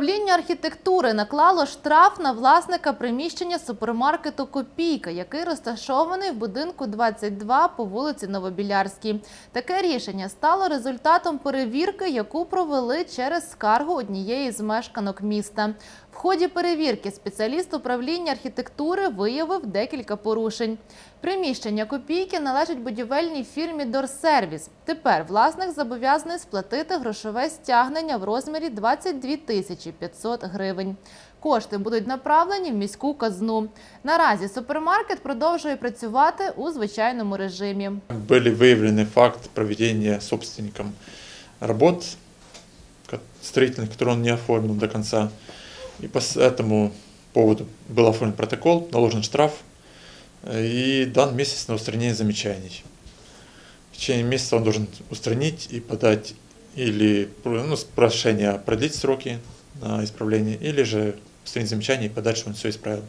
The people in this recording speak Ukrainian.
Управління архітектури наклало штраф на власника приміщення супермаркету Копійка, який розташований в будинку 22 по вулиці Новобілярській. Таке рішення стало результатом перевірки, яку провели через скаргу однієї з мешканок міста. В ході перевірки спеціаліст управління архітектури виявив декілька порушень. Приміщення копійки належить будівельній фірмі Дорсервіс. Тепер власник зобов'язаний сплатити грошове стягнення в розмірі 22 тисячі 500 гривень. Кошти будуть направлені в міську казну. Наразі супермаркет продовжує працювати у звичайному режимі. Были выявлены факт проведения собственником работ ко- строительных, которые он не оформил до конца. И по с- этому поводу был оформлен протокол, наложен штраф э, и дан месяц на устранение замечаний. В течение месяца он должен устранить и подать или про- ну, с- прошение продлить сроки на исправление, или же устранить замечания и подальше он все исправил.